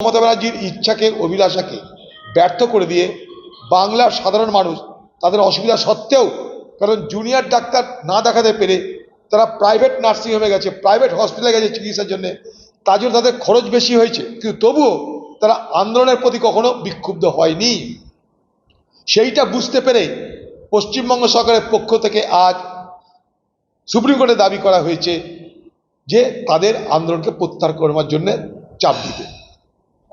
মমতা ব্যানার্জির ইচ্ছাকে, অভিলাষাকে ব্যর্থ করে দিয়ে বাংলার সাধারণ মানুষ তাদের অসুবিধা সত্ত্বেও, কারণ জুনিয়র ডাক্তার না দেখাতে পেরে তারা প্রাইভেট নার্সিংহোমে গেছে প্রাইভেট হসপিটালে গেছে চিকিৎসার জন্য। তার জন্য তাদের খরচ বেশি হয়েছে। কিন্তু তবুও তারা আন্দোলনের প্রতি কখনো বিক্ষুব্ধ হয়নি। সেইটা বুঝতে পেরে পশ্চিমবঙ্গ সরকারের পক্ষ থেকে আজ সুপ্রিম কোর্টে দাবি করা হয়েছে যে তাদের আন্দোলনকে প্রত্যাহার করবার জন্য চাপ দিতে।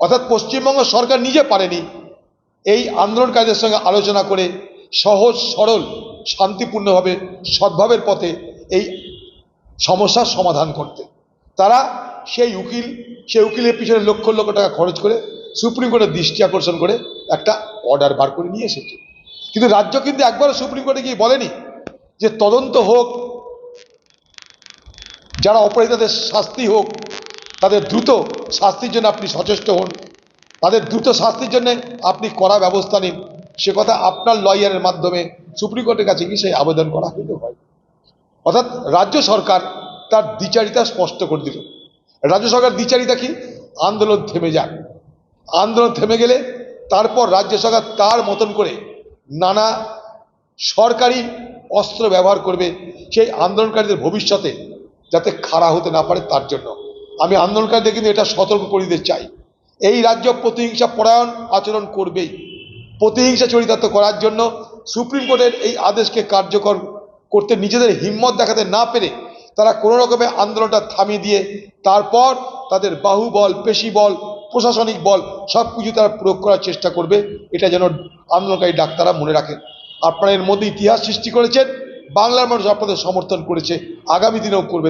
অর্থাৎ পশ্চিমবঙ্গ সরকার নিজে পারেনি এই আন্দোলনকারীদের সঙ্গে আলোচনা করে সহজ, সরল, শান্তিপূর্ণভাবে, সদ্ভাবের পথে এই সমস্যার সমাধান করতে। তারা সেই উকিল, সেই উকিলের পিছনে লক্ষ লক্ষ টাকা খরচ করে সুপ্রিম কোর্টের দৃষ্টি আকর্ষণ করে একটা অর্ডার বার করে নিয়ে এসেছে। কিন্তু রাজ্য কিন্তু একবারও সুপ্রিম কোর্টে গিয়ে বলেনি যে তদন্ত হোক, যারা অপরাধীদের শাস্তি হোক তাদের দ্রুত শাস্তির জন্য আপনি সচেষ্ট হন। তাদের দ্রুত শাস্তির জন্য আপনি কড়া ব্যবস্থা নিন। সে কথা আপনার লয়ারের মাধ্যমে সুপ্রিম কোর্টের কাছে গিয়ে সেই আবেদন করা কিন্তু হয়। অর্থাৎ রাজ্য সরকার তার দ্বিচারিতা স্পষ্ট করে দিল। রাজ্য সরকার দ্বিচারিতা কি? আন্দোলন থেমে যাক। আন্দোলন থেমে গেলে তারপর রাজ্য সরকার তার মতন করে নানা সরকারি অস্ত্র ব্যবহার করবে। সেই আন্দোলনকারীদের ভবিষ্যতে যাতে খাড়া হতে না পারে তার জন্য। আমি আন্দোলনকারীদের কিন্তু এটা সতর্ক করে দিতে চাই। এই রাজ্য প্রতিহিংসা পরায়ণ আচরণ করবেই প্রতিহিংসা চরিতার্থ করার জন্য সুপ্রিম কোর্টের এই আদেশকে কার্যকর করতে নিজেদের হিম্মত দেখাতে না পেরে তারা কোনো রকমের আন্দোলনটা থামিয়ে দিয়ে তারপর তাদের বাহুবল, পেশিবল, প্রশাসনিক বল সব কিছু তারা প্রয়োগ করার চেষ্টা করবে, এটা যেন আন্দোলনকারী ডাক্তাররা মনে রাখেন। আপনারা এর মধ্যে ইতিহাস সৃষ্টি করেছেন, বাংলার মানুষ আপনাদের সমর্থন করেছে, আগামী দিনেও করবে।